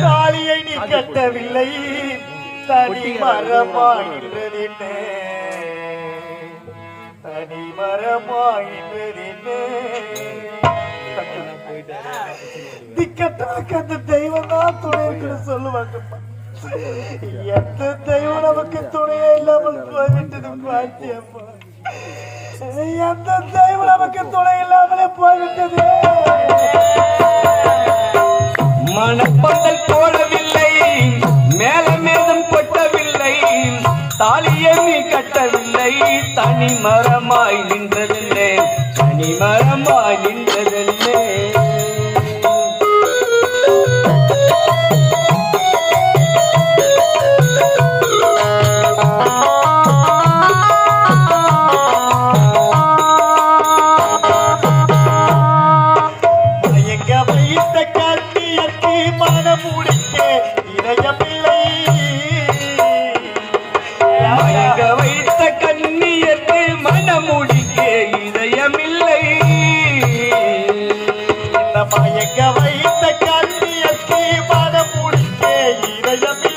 தாலியை நீ கட்டவில்லை தனி மரமாகின்றதின்னே தனி மரமாகின்றதின்னே திக்கட்டனுக்கு அந்த தெய்வம் தான் துணை இருக்குன்னு சொல்லுவாங்கப்பா எந்த தெய்வம் நமக்கு துணையே இல்லாமல் போய்விட்டது பாத்தியப்பா எந்த தெய்வம் நமக்கு துணை இல்லாமலே போய்விட்டது? மனப்பந்தல் போடவில்லை மேல மேதம் கொட்டவில்லை தாலியை நீ கட்டவில்லை தனி மரமாய் நின்றதில்லை தனி மரமாய் நின்றதில்லை जब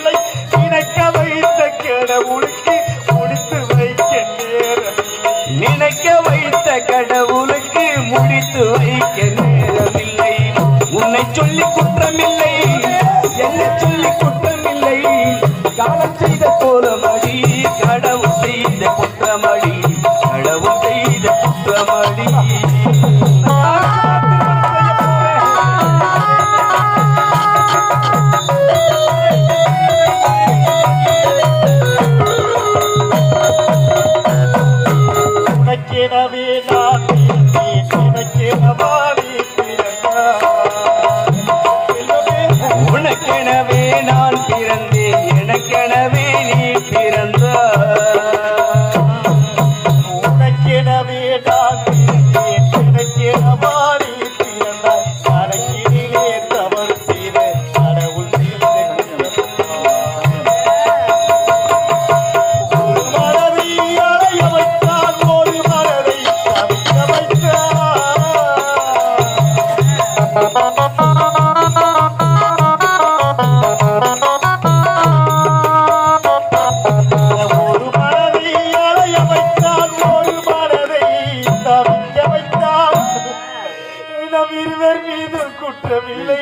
மீது குற்றமில்லை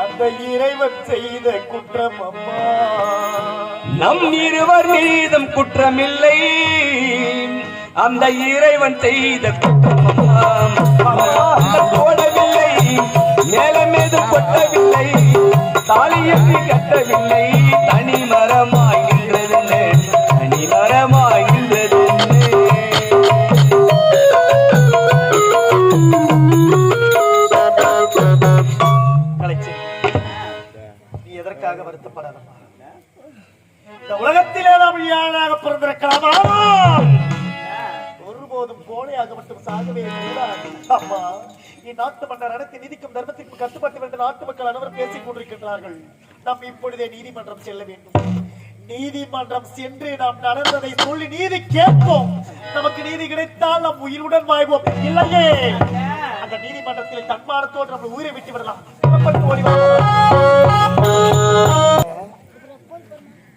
அந்த இறைவன் செய்த குற்றம் அம்மா. நம் இருவர் மீதும் குற்றமில்லை. அந்த இறைவன் செய்த குற்றம் அந்த போடவில்லை மேல மீது கொட்டவில்லை. தாலியற்றி கட்டவில்லை. தனி மரமாய் நீ எதற்காக இந்த உலகத்திலே நாம் யானாக பிறந்திருக்கலாமா? ஒருபோதும் கோழையாக மட்டும் சாகவே அம்மா இந்நாட்டு மன்னர் அனைத்து நிதிக்கும் தர்மத்திற்கு கட்டுப்பட்டு வேண்டும் நாட்டு மக்கள் அனைவரும் பேசிக் கொண்டிருக்கின்றார்கள். நாம் இப்பொழுதே நீதிமன்றம் செல்ல வேண்டும். நீதிமன்றம் சென்று நாம் நடந்ததை சொல்லி நீதி கேட்போம். நமக்கு நீதி கிடைத்தால் நம் உயிருடன் வாழ்வோம். இல்லையே? அந்த நீதிமன்றத்தில் தன்மானத்தோடு நம்ம உயிரை விட்டு விடலாம். புறப்பட்டு ஓடி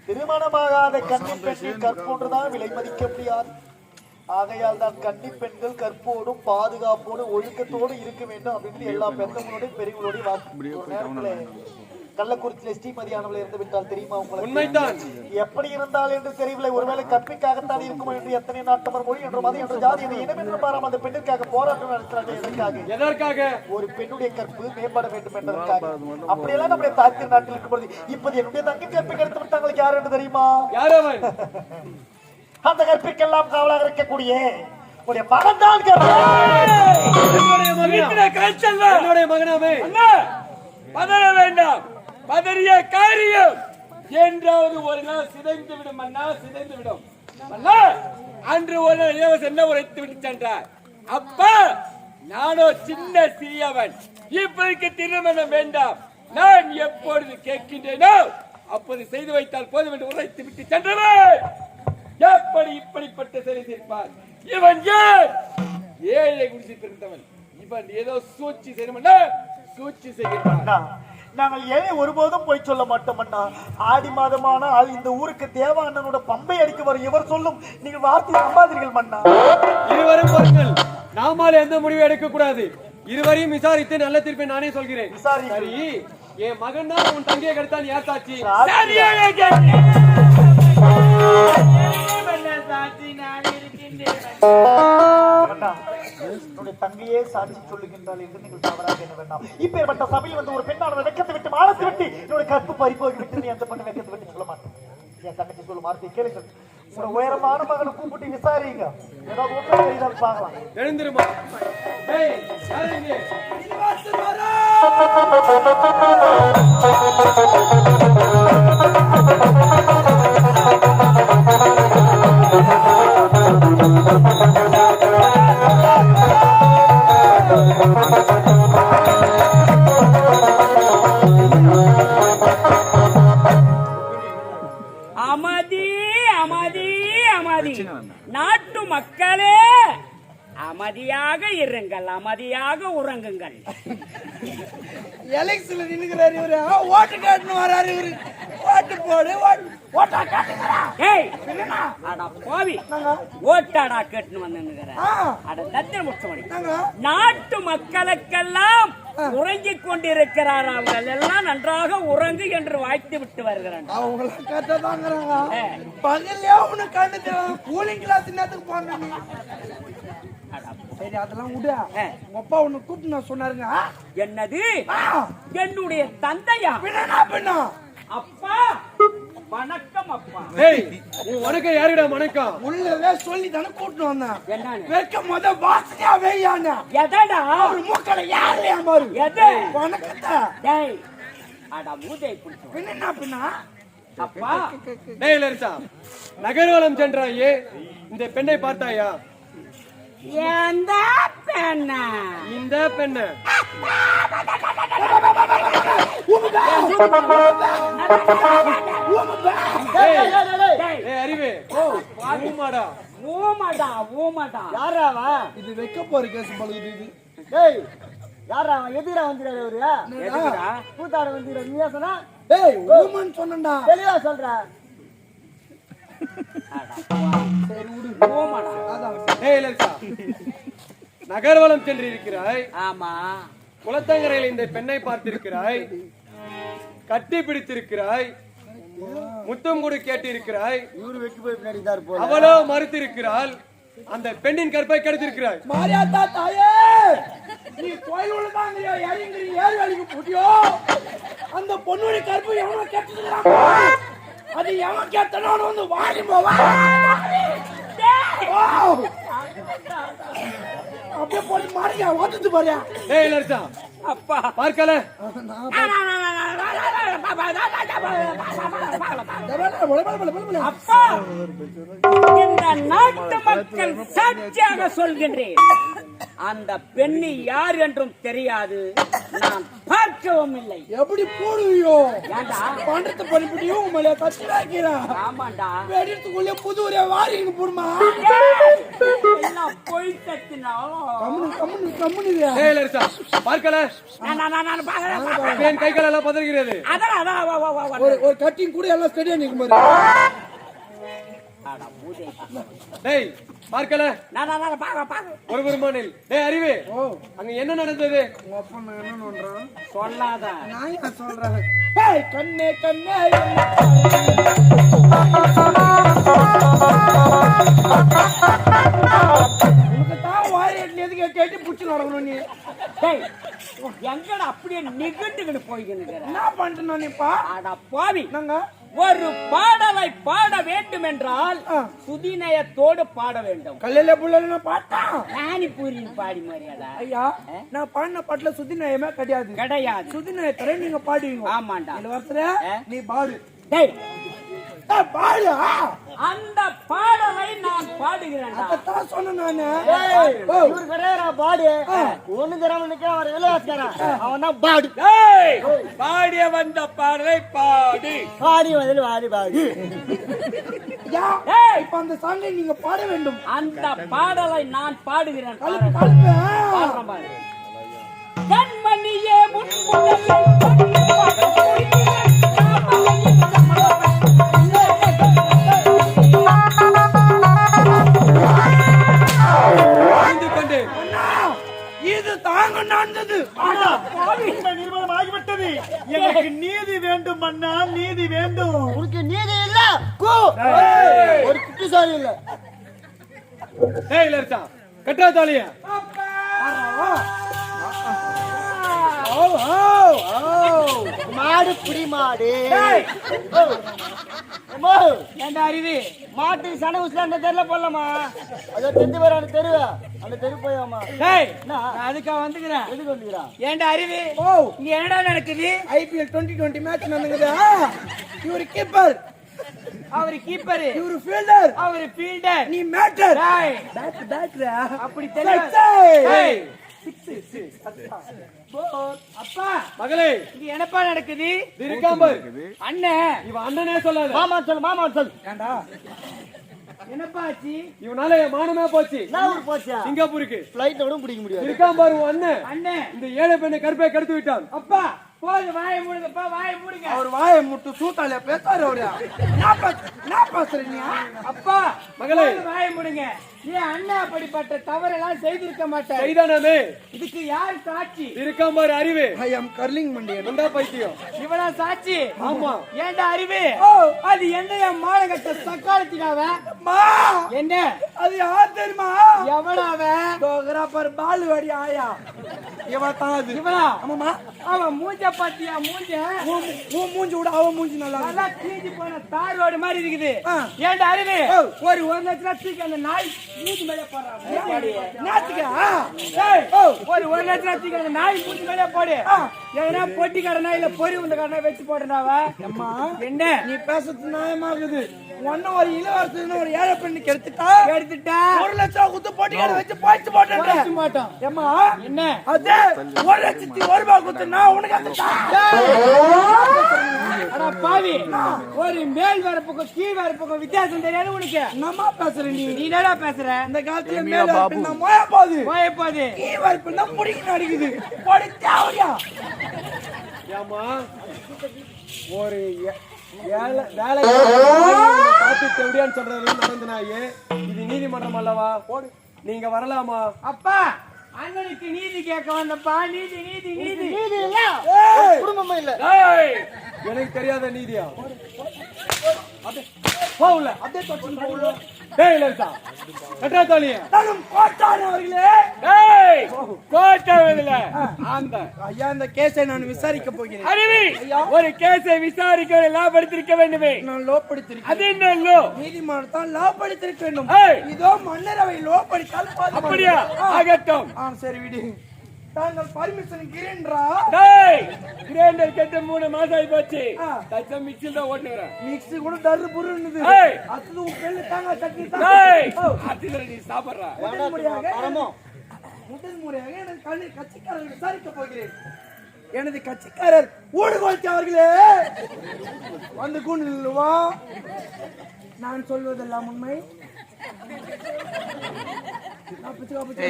திருமணமாகாத கன்னி பெண்ணின் கற்போன்றுதான் விலை மதிக்க முடியாது. ஆகையால் தான் கன்னி பெண்கள் கற்போடும் பாதுகாப்போடும் ஒழுக்கத்தோடு இருக்க வேண்டும் அப்படின்னு எல்லா பெண்களோடையும் பெரியவங்களோடையும் வாக்கு. கள்ளக்குறிச்சியில ஸ்ரீமதியானவள் இருந்து விட்டால் தெரியுமா உங்களுக்கு? உண்மைதான். எப்படி இருந்தால் என்று தெரியவில்லை. ஒருவேளை கற்பிக்காகத்தான் இருக்குமோ என்று எத்தனை நாட்டவர் மொழி என்று மதம் என்று ஜாதி என்று இனம் என்று பாராம அந்த பெண்ணிற்காக போராட்டம் நடத்துறாங்க எதற்காக? எதற்காக? ஒரு பெண்ணுடைய கற்பு மேம்பட வேண்டும் என்பதற்காக. அப்படியெல்லாம் நம்முடைய தாய்த்திரு நாட்டில் இருக்கும்போது இப்போது என்னுடைய தங்கை கற்பை கெடுத்து விட்டாங்களுக்கு யார் என்று தெரியுமா? யார் அவன் அந்த கற்பிக்கெல்லாம் காவலாக இருக்கக்கூடிய உடைய மகன் தான் என்னுடைய மகனா? என்னுடைய மகனாமே? பதற வேண்டாம். பதறிய காரியம். என்றாவது ஒரு நாள் சிதைந்து விடும் அண்ணா சிதைந்து விடும். அண்ணா, அன்று ஒரு நாள் இளவரசன் என்ன உரைத்து விட்டு சென்றார்? அப்ப நானோ சின்ன சிறியவன். இப்போதைக்கு திருமணம் வேண்டாம். நான் எப்பொழுது கேட்கின்றேனோ அப்போது செய்து வைத்தால் போதும் என்று உரைத்து விட்டு சென்றவன் எப்படி இப்படிப்பட்ட சிலை தீர்ப்பார் இவன் யார் ஏழை குடிசை பிறந்தவன். இவன் ஏதோ சூழ்ச்சி செய்யணும் சூழ்ச்சி செய்கிறான். நாங்கள் ஏன் ஒருபோதும் போய் சொல்ல மாட்டோம் அண்ணா? ஆடி மாதமானால் இந்த ஊருக்கு தேவ அண்ணனோட பம்பை அடிக்க வரும் இவர் சொல்லும். நீங்கள் வார்த்தையை நம்பாதீர்கள் மன்னா. இருவரும் பொருட்கள் நாமால் எந்த முடிவும் எடுக்க கூடாது இருவரையும் விசாரித்து நல்ல தீர்ப்பை நானே சொல்கிறேன். சரி. என் மகன் தான் உன் தங்கையை கெடுத்தான் யார் சாட்சி? தங்கையே சாட்சி சொல்லுகின்றாள் என்று நீங்கள் தவறாக என்ன வேண்டாம். இப்பேற்பட்ட சபையில் வந்து ஒரு பெண்ணானவர் வெக்கத்தை விட்டு மானத்தை விட்டு என்னோட கற்பு பறிப்போகி விட்டு நீ அந்த பண்ண வெக்கத்தை விட்டு சொல்ல மாட்டேன். என் தங்கச்சி சொல்லும் வார்த்தையை கேளுங்கள். உங்களோட உயரமான மகனை கூப்பிட்டு விசாரிங்க ஏதாவது ஒன்றை பார்க்கலாம். எழுந்திருமா? யாரு அட ஓட்டாடா கேட்டுன்னு வந்து ஆ. அட தத்திர நாட்டு மக்களுக்கெல்லாம் உறங்கிக் கொண்டிருக்கிறார். அவர்கள் எல்லாம் நன்றாக உறங்கு என்று வாழ்த்து விட்டு வருகிறான். அவங்கள கட்ட தாங்கிறாங்க ஏ. பகல்லே அவனு கண்டு தெரியாத கூலிங் கிளாஸ் நேரத்துக்கு போன நீ சரி அதெல்லாம் விடு. அப்பா உன்னை கூப்பிட்டு சொன்னாருங்க? என்னது? என்னுடைய தந்தையா? பின்ன பின்ன? அப்பா! வணக்கம் அப்பா. ஏய், உன் வணக்கம் யாருடா வணக்கம்? உள்ளவே சொல்லி தானே கூட்டிட்டு வந்தேன் வைக்க முத வாசனையா வெய்யான எதடா? அவர் மூக்கல யாருலையா பாரு எது? வணக்கத்தை. டேய் அட மூதை புடிச்சு பின்ன பின்ன? அப்பா. டேய் லரிசா நகர்வலம் சென்றாயே இந்த பெண்ணை பார்த்தாயா? எந்த பெண்ணா? இந்த பெண்ணை. அறிவு ஊமாடா யாராவா இது வைக்க போற கேஸ் பழுகுது இது டேய் யாரா அவன் எதிரா வந்துறாரு அவரு கூத்தாட வந்துற நீ சொன்னா ஏய் ஊமன் சொன்னடா தெளிவா சொல்ற ஊமடா லலிதா நகர்வலம் சென்றிருக்கிறாய் ஆமா குளத்தங்கரையில் இந்த பெண்ணை பார்த்திருக்கிறாய். கட்டி பிடித்திருக்கிறாய். முத்தம் கொடு கேட்டிருக்கிறாய் அவளோ மறுத்திருக்கிறாள். அந்த பெண்ணின் கற்பை கெடுத்திருக்கிறாய். மாரியாத்தா தாயே! நீ கோயில் இறங்கி ஏறு வேலைக்கு போட்டியோ? அந்த பொண்ணுடைய கருப்பு எவனோ கேட்டுக்கிறான் அது எவன் கேட்டனோ வந்து வாடி போவா அப்படியே போட்டு மாறியா? ஓட்டுட்டு பாரியா? ஏய் லலிதா அப்பா. பார்க்கல. அப்பா! இந்த நாட்டு மக்கள் சாட்சியாக சொல்கின்றேன். அந்த பெண்ணு யார் என்றும் தெரியாது. நான் பார்க்கவும் இல்லை. எப்படி போடுவியோ? பண்டத்தை பண்ணிவிட்டியும் உங்களை கத்துறாக்கிறா ஆமாண்டா. வெடித்துக்குள்ளே புது ஒரே வாரிங்க போடுமா? எல்லாம் பொய் கம்முனு கம்முனு கம்முனு ஏய் லலிதா பார்க்கல? நான் நான் நான் பார்க்கறேன். என் கை கால் எல்லாம் பதறுகிறது? அதான் அதான் வா, வா, வா, வா. ஒரு ஒரு கட்டிங் கூட எல்லாம் ஸ்டடியா நிற்கும் பாரு. அட, மூதே. டேய் பார்க்கல? நான் நான் பார்க்கறேன், பார்க்கறேன். ஒரு பெருமானில் டேய் அறிவு அங்க என்ன நடந்தது? உங்க அப்பா என்ன பண்றான் சொல்லாத. நான் என்ன சொல்றேன்? கண்ணே கண்ணே உனக்கு தான் வாரியட்ல எதுக்கு கேட்டு புடிச்சு நடக்கணும் நீ? டேய், எங்கடா அப்படியே நிகழ்ந்துகிட்டு போய்கிட்டு என்ன பண்றேன் நீப்பா அட பாவி. நாங்க ஒரு பாடலை பாட வேண்டும் என்றால். சுதிநயத்தோடு பாட வேண்டும். கல்லையில புள்ளல பாட்டான் ராணிபூரின் பாடி மாதிரியாடா. ஐயா நான் பாடின பாட்டுல சுத்தி நயமே கிடையாது. கிடையாது. சுத்தி நயத்தர நீங்க பாடுவீங்க. ஆமாண்டா. வருஷத்துல? நீ பாடு. டேய் பாடு. அந்த பாடலை நான் பாடுகிறேன்டா அதான் சொன்னேன் நானு. கிடையாது பாடு. ஒண்ணு தராம நிக்க அவர் விளையாட்டுக்காரன் அவன் தான் பாடு. டேய், பாடிய வந்த பாடலை பாடி. பாடி வந்து பாடி பாடி. இப்ப அந்த சாங்கை நீங்க பாட வேண்டும். அந்த பாடலை நான் பாடுகிறேன். கலப்பு பாருங்க. நடந்தது. ஆகிவிட்டது. எனக்கு நீதி வேண்டும் நீதி வேண்டும். உனக்கு நீதி இல்ல. கூ. ஒரு குட்டிசாலி இல்ல. டேய் இளவரசா கட்டா தாலிய. மாடு புடி மாடு. ஏண்டா அறிவு? மாட்டுக்கு சன உசுல அந்த தெருல போடலாமா? அதை தெரிஞ்சு வர அந்த தெரு அந்த தெரு போயாமா டேய் நான் அதுக்கா வந்துக்கிறேன். எதுக்கு வந்துக்கிறா? ஏண்டா அறிவு ஓ. இங்க என்னடா நடக்குது? ஐபிஎல் டுவெண்ட்டி டுவெண்ட்டி மேட்ச் நடந்துக்குதா. இவரு கீப்பர் அவரு கீப்பர் இவரு ஃபீல்டர் அவரு ஃபீல்டர் நீ மேட்டர் டேய் பேட் பேட்ரா அப்படி தெரியல. அப்பா. மகளே. இங்க என்னப்பா நடக்குது? இது அண்ணன் இவன் அண்ணனே சொல்லாத. மாமா சொல்லு மாமா சொல்லு. என்னப்பா ஆச்சு? இவனால என் மானமே போச்சு. ஊர் போச்சா? சிங்கப்பூருக்கு. பிளைட்ல கூட பிடிக்க முடியாது. இருக்காம்பார் உன் அண்ணன். அண்ணன் இந்த ஏழை பெண்ணை கருப்பை கெடுத்து விட்டான். அப்பா போது வாயை மூடுங்கப்பா வாயை மூடுங்க. அவர் வாயை முட்டு சூட்டால பேசாரு அவரு என்ன பேசுறீங்க அப்பா மகளே. வாயை மூடுங்க. ஏன் அண்ணன் அப்படிப்பட்ட தவறெல்லாம் செய்திருக்க மாட்டார் செய்தானே? இதுக்கு யார் சாட்சி? இருக்காம்பார் அறிவு. ஐ அம் கர்லிங் மண்டியன் பைத்தியம். இவனா சாட்சி? ஆமா. ஏன்டா அறிவு? அது என்ன என் மானகட்ட சக்காலத்தினாவ? என்ன? அது யார் தெரியுமா? எவனாவ? டோகரா பர் பால் வாடி ஆயா. இவ தான் அது. இவனா? ஆமாமா அவன் மூஞ்ச பாத்தியா மூஞ்ச? உன் மூஞ்சி விட அவ மூஞ்சி நல்லா. நல்லா கிழிஞ்சு போன தார் ரோடு மாதிரி இருக்குது. ஆ. ஏன்டா அறிவு? ஒரு ஒரு லட்சத்துக்கு அந்த நாய் ஒரு ஒரு லட்சத்துக்கு அந்த நாய் மூஞ்சி மேல போடு. எதனா பொட்டி கடனா இல்ல பொறி உந்த கடனா வச்சு போடுறாவ? அம்மா என்ன? நீ பேசுறது நியாயமாகுது. ஒன்னும் ஒரு இளவரசன் ஒரு ஏழை பெண்ணுக்கு எடுத்துட்டா எடுத்துட்டா? ஒரு லட்சம் குத்து போட்டி வச்சு பாய்ச்சி போட்டேன் மாட்டோம் ஏம்மா? என்ன? அது ஒரு லட்சத்தி ஒரு ரூபாய் குத்து நான் உனக்கு பாவி. ஒரு மேல் வரப்புக்கும் கீழ் வரப்புக்கும் வித்தியாசம் தெரியாது உனக்கு. என்னம்மா பேசுற நீ? நீ என்னடா பேசுற? இந்த காலத்துல மேல வரப்பு நான் மோய போகுது. போய போது கீ வரப்பு தான் முடிக்க நடிக்குது. போடி தேவையா? ஏமா ஒரு வேலை பார்த்து தெவடியான்னு சொல்றது நடந்த நாயே. இது நீதிமன்றம் அல்லவா? போடு. நீங்க வரலாமா? அப்பா அண்ணனுக்கு நீதி கேட்க வந்தப்பா. நீதி நீதி நீதி. நீதி இல்ல. குடும்பமும் இல்ல. எனக்கு தெரியாத நீதியா? போகல அப்படியே தொடர்ந்து போகல டேய் இளவரசா கட்டா தாலிய நானும் கோட்டான் அவர்களே ஏய் கோட்டவில்ல அந்த. ஐயா இந்த கேஸை நான் விசாரிக்க போகிறேன். அறிவி ஒரு கேஸை விசாரிக்க லாபடுத்திருக்க வேண்டுமே. நான் லோ படித்திருக்கேன் அது என்ன லோ? நீதிமன்றத்தால் லோ படித்திருக்க வேண்டும். இதோ மன்னரவை லோ படித்தால். அப்படியா. ஆகட்டும். ஆ சரி விடு. தாங்கள் பர்மிஷன் கிரேன்றா டேய் கிரைண்டர் கெட்டு மூணு மாசம் ஆகி போச்சு. ஆ. தச்சம் மிக்சில் தான் ஓட்டுறேன் மிக்ஸி கூட டர்ரு புருன்னுது. ஏய். அது உன் பெண்ணு தாங்க டேய். தான் அதுல நீ சாப்பிடுற. முதல் முறையாக பரமோ முதல் முறையாக எனது கல்வி கட்சிக்காரர் விசாரிக்க போகிறேன். எனது கட்சிக்காரர் ஊடுகோல்த்தி அவர்களே. வந்து கொண்டுவா நான் சொல்வதெல்லாம் உண்மை. காப்பிச்சு, காப்பிச்சு.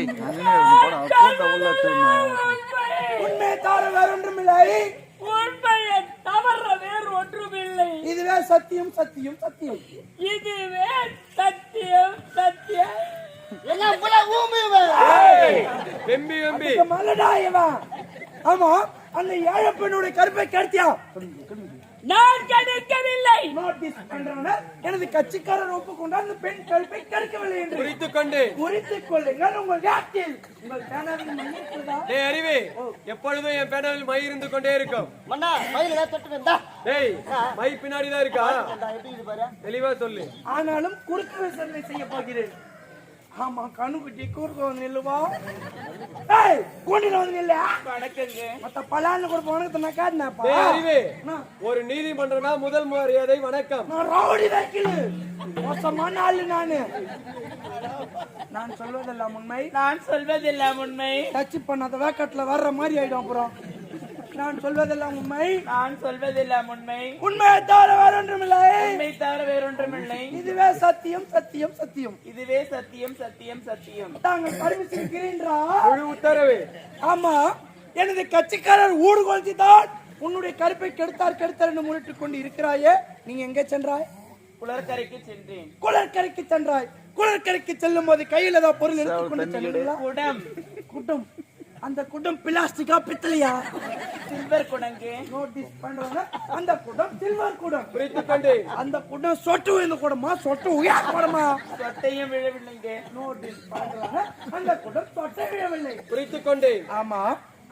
உண்மை தவிர வேறொன்றுமில்லை உண்மையை தவற வேறு ஒன்றுமில்லை. இதுவே சத்தியம் சத்தியம் சத்தியம். இதுவே சத்தியம் சத்தியம். ஆமா அந்த ஏழை பெண்ணுடைய கருப்பை கெடுத்தியா நான் கணிக்கவில்லை நோட்டீஸ் பண்றவனர் எனது கட்சிக்காரர் ஒப்புக்கொண்டார் அந்த பெண் கருப்பை கெடுக்கவில்லை என்று. குறித்துக் கொண்டு. குறித்துக் கொள்ளுங்கள் உங்கள் வேட்டில் உங்கள் பேனாவில் மன்னிப்புதா டேய் அறிவே எப்பொழுதும் என் பேனாவில் மை இருந்து கொண்டே இருக்கும். மண்ணா மயில தொட்டு வந்தா? டேய் மை பின்னாடி தான் இருக்கா? எப்படி இது பாரு? தெளிவா சொல்லு. ஆனாலும் குறுக்கு விசாரணை செய்ய போகிறேன். ஆமா கண்ணுக்குட்டி கூர்க்க வந்து நில்லுவா ஏய் கூண்டில வந்து நில்ல. மத்த பலான்னு கூட வணக்கத்தை நான் காட்டினப்பா ஒரு நீதிமன்றம்னா முதல் மரியாதை வணக்கம். நான் ரவுடி வைக்கல. மோசமான ஆளு நானு. நான் சொல்வதெல்லாம் உண்மை. நான் சொல்வதெல்லாம் உண்மை. டச் பண்ணாத வேக்கட்ல வர்ற மாதிரி ஆயிடும் அப்புறம். நான் சொல்வதெல்லாம் உண்மை. நான் சொல்வதெல்லாம் உண்மை. உண்மையை தவிர வேற ஒன்றுமில்லை உண்மை தவிர வேறொன்றுமில்லை. இதுவே சத்தியம் சத்தியம் சத்தியம். இதுவே சத்தியம் சத்தியம் சத்தியம். தாங்கள் முழு உத்தரவு. ஆமா. எனது கட்சிக்காரர் ஊடுகொள்த்தி தான் உன்னுடைய கருப்பை கெடுத்தார் கெடுத்தார் என்று முன்னிட்டுக் கொண்டு இருக்கிறாயே நீங்க எங்கே சென்றாய்? குளக்கரைக்கு சென்றேன். குளக்கரைக்கு சென்றாய். குளக்கரைக்கு செல்லும் போது கையில் ஏதாவது பொருள் எடுத்துக்கொண்டு சென்றீங்களா குடம். குட்டம் அந்த குடம் பிளாஸ்டிக்கா பித்தளையா? சில்வர் குடங்கு நோட்டீஸ் பண்றாங்க அந்த குடம் சில்வர் குடம். புரித்துக் கொண்டேன் அந்த குடம் சொட்டு விழுந்த குடமா? சொட்டு உயர் குடமா? சொட்டையும் விழவில்லைங்க நோட்டீஸ் பண்றாங்க அந்த குடம் சொட்டை விழவில்லை. புரித்துக் கொண்டேன் ஆமா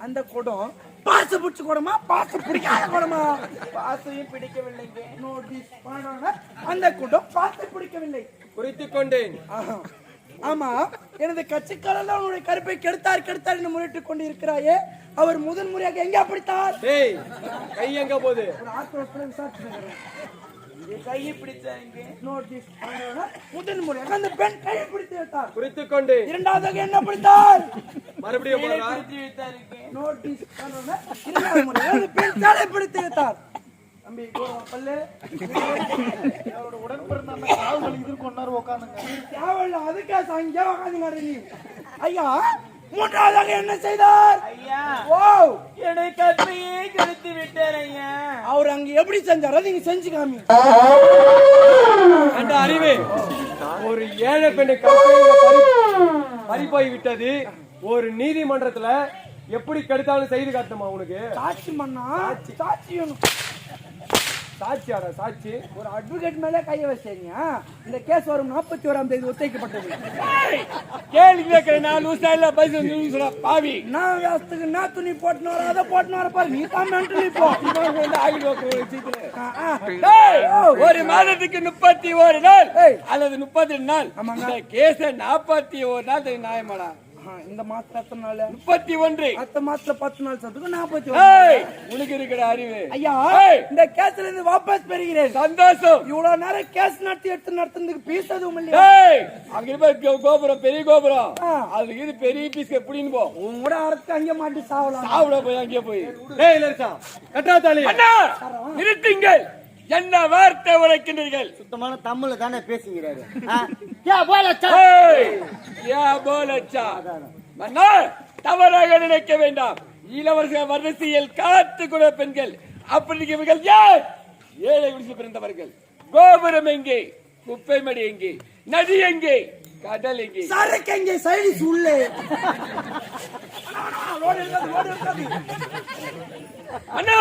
அந்த குடம் பாசு பிடிச்ச குடமா? பாசு பிடிக்காத குடமா? பாசையும் பிடிக்கவில்லைங்க நோட்டீஸ் பண்றாங்க அந்த குடம் பாசு பிடிக்கவில்லை. புரித்துக் கொண்டேன். ஆமா எனது கட்சிக்காரர் உன்னுடைய கருப்பை கெடுத்தார் கெடுத்தார் என்று முறையிட்டுக் கொண்டு இருக்கிறாயே அவர் முதன் முறையாக எங்க பிடித்தார் டேய் கை எங்க போகுது? ஒரு ஆத்திரத்துல விசாரிச்சு கையை பிடிச்சாங்க நோட்டீஸ் பண்றாங்க முதன் முறையாக அந்த பெண் கையை பிடித்து வைத்தார். இரண்டாவதாக என்ன பிடித்தார் மறுபடியும் நோட்டீஸ் இரண்டாவது முறையாக அந்த பெண் தலை பிடித்து வைத்தார். தம்பி பல்லு. அவரோட உடன்பிறந்த அந்த கால் வலி இது கொண்டாரு உட்காந்துங்க தேவையில்ல அதுக்கே சங்கே உக்காந்துங்க நீ. ஐயா மூன்றாவதாக என்ன செய்தார்? ஐயா ஓ. என்னுடைய கற்பையே கெடுத்து விட்டார் ஐயா. அவர் அங்க எப்படி செஞ்சாரோ நீங்க செஞ்சு காமி. அந்த அறிவு ஒரு ஏழை பெண்ணை கற்பை இங்க பறி பறி போய் விட்டது ஒரு நீதிமன்றத்துல எப்படி கெடுத்தாலும் செய்து காட்டணுமா உனக்கு? சாட்சி மண்ணா சாட்சி வேணும். சாட்சியாடா சாட்சி. ஒரு அட்வொகேட் மேல கைய வச்சீங்க இந்த கேஸ் வரும் நாற்பத்தி ஓராம் தேதி ஒத்திவைக்கப்பட்டது. கேள்வி கேட்கிற நான் லூசா இல்ல? பைசா சொல்ல பாவி. நான் வியாசத்துக்கு நான் துணி போட்டுன்னு வர அதை போட்டுன்னு வர பாரு. நீ தான் மென்டல் இப்போ ஆ, ஆ. டேய், ஒரு மாதத்துக்கு முப்பத்தி ஒரு நாள். அல்லது முப்பத்தி நாள். கேஸ நாற்பத்தி ஒரு நாள் நியாயமாடா. இந்த மாசத்துல எத்தனை நாள்? முப்பத்தி ஒன்று. அடுத்த மாசத்துல பத்து நாள் சத்துக்கு நாற்பத்தி ஏய், உனக்கு இருக்கிற அறிவு. ஐயா ஏய். இந்த கேஸ்ல இருந்து வாபஸ் பெறுகிறேன். சந்தோஷம். இவ்வளவு நேரம் கேஸ் நடத்தி எடுத்து நடத்துறதுக்கு பீஸ் எதுவும் இல்லையா? ஏய், அங்க இருப்ப கோபுரம் பெரிய கோபுரம். அதுக்கு இது பெரிய பீஸ் புடின்னு போ. உன் கூட அறுத்து அங்கே மாட்டி சாவலாம். சாப்பிட போய் அங்கே போய். டேய் லரிசா கட்டா தாலி அண்ணா நிறுத்துங்கள். என்ன வார்த்தை உரைக்கின்றீர்கள்? சுத்தமான தமிழ்ல தானே பேசுகிறாரு? கே போல ஏய், யா போலச்சா? மன்னா தவறாக நினைக்க வேண்டாம். இளவரச வரிசையில் காத்து கூட பெண்கள் அப்படி இவர்கள் யார்? ஏழை குடிசை பிறந்தவர்கள். கோபுரம் எங்கே? குப்பை மடி எங்கே? நதி எங்கே? கடல் எங்கே? சரக்கு எங்கே? சைடிஸ் உள்ளே. அண்ணா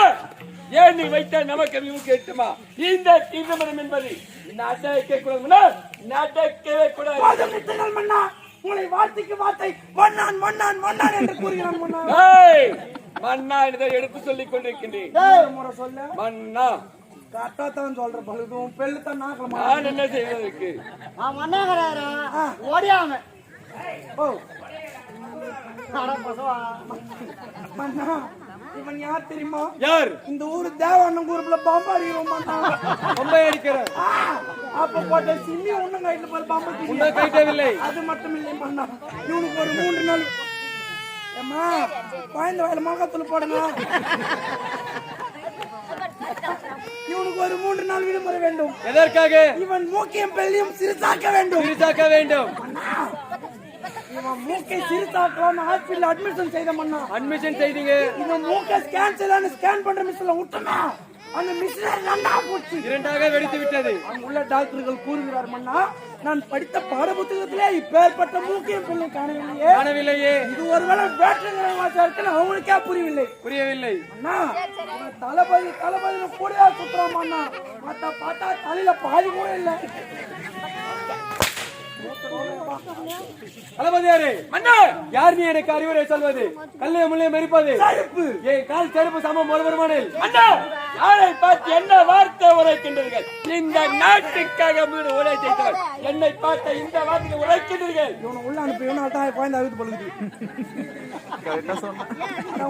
ஏன் நீ வைத்த நமக்கு இவங்க எட்டுமா இந்த தீர்மானம் என்பது நடக்க கூடாது நடக்கவே கூடாது. உங்களை வார்த்தைக்கு வார்த்தை மன்னான் மன்னான் மன்னான் என்று கூறுகிறான் மன்னா. இதை எடுத்து சொல்லிக் கொண்டிருக்கின்றேன். முறை சொல்ல. மன்னா. கரெக்டா தான் சொல்ற பழுதும் பெல்லு தான் நாக்கலமா நான் என்ன செய்வதற்கு அவன் மன்னகராரு ஓடியாம. ஓ. மன்னா இவன் யார் தெரியுமா? யார்? இந்த ஊரு தேவானம் குரூப்ல பாம்பா பொம்பை அடிக்கிற. ஆ, அப்ப போட்ட சில்லி ஒண்ணும் கையில பாரு பாம்பா உன்னை கைட்டவில்லை அது மட்டும் இல்லை மன்னா இவனுக்கு ஒரு மூன்று நாள். ஏம்மா குழந்தை வயல மிளகாத்தூள் போடுங்க இவனுக்கு ஒரு மூன்று நாள் விடுமுறை வேண்டும். எதற்காக? இவன் மூக்கையும் பெல்லையும் சிறுசாக்க வேண்டும். சிரிச்சாக்க வேண்டும். மூக்கை ஹாஸ்பிட்டல் அட்மிஷன் செய்த அட்மிஷன் செய்தீங்க. இவன் மூக்கை ஸ்கேன் செய்யலான்னு ஸ்கேன் பண்ற மிஷின்ல விட்டனா அந்த மிஷினை ரெண்டா போச்சு. இரண்டாக வெடித்து விட்டது. அங்குள்ள டாக்டர்கள் கூறுகிறார் மன்னா நான் படித்த பாட புத்தகத்திலே இப்பேற்பட்ட மூக்கையும் பெல்லையும் காணவில்லையே. காணவில்லையே. இது ஒருவேளை வேற்றுங்கிற வாசா இருக்குன்னு அவங்களுக்கே புரியவில்லை. புரியவில்லை. அண்ணா தளபதி தளபதி கூடயா சுத்துறான் அண்ணா பார்த்தா பார்த்தா தலையில பாதி கூட இல்ல. தளபதியாரே யார் நீ எனக்கு அறிவுரை சொல்வது? கல்லைய முள்ளைய மெரிப்பது? என் கால் செருப்பு சமம் ஒருவருமானில் யாரை பார்த்து என்ன வார்த்தை உரைக்கின்றீர்கள்? இந்த நாட்டுக்காக உரை செய்தவர். என்னை பார்த்த இந்த வார்த்தையை உரைக்கின்றீர்கள். இவனை உள்ள அனுப்பி இவனை அட்டா குழந்தை அழுத்து பழுகுது அட,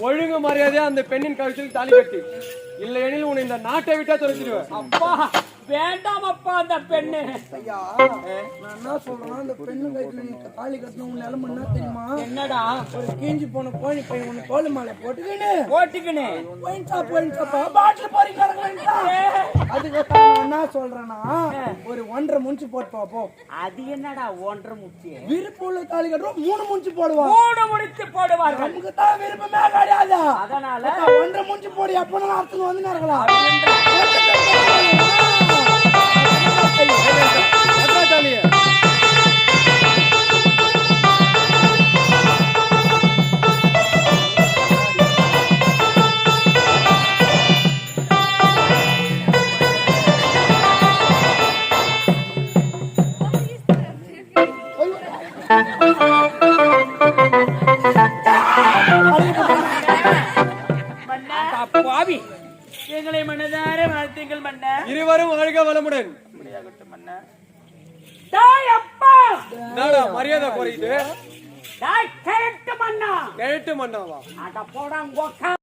ஒழுங்கு மரியாதையா அந்த பெண்ணின் கழுத்தில் தாலி கட்டி. இல்லையெனில் உன்னை இந்த நாட்டை விட்டா துரத்திடுவேன். அப்பா! வேண்டாம் அப்பா அந்த பெண்ணு. ஐயா நான் என்ன சொல்றேன்னா அந்த பெண்ணு கைத்துல நீ தாலி கட்டணும் நிலைமை என்ன தெரியுமா? என்னடா? ஒரு கீஞ்சி போன கோழி பையன் ஒண்ணு தோல் மாலை போட்டுக்கின்னு. போட்டுக்கினு போயிட்டா போயிட்டா பாட்டில் போறி கிடக்குறா அதுக்கு நான் என்ன சொல்றேன்னா ஒரு ஒன்றரை முஞ்சி போட்டு பாப்போம் அது என்னடா ஒன்றரை முக்கிய விருப்பம் உள்ள தாலி கட்டுறோம் மூணு முஞ்சி போடுவோம் மூணு முடித்து போடுவார்கள் நமக்கு தான் விருப்பமே கிடையாது. அதனால? ஒன்றரை முஞ்சி போடு எப்ப அர்த்தம் வந்து நேரங்களா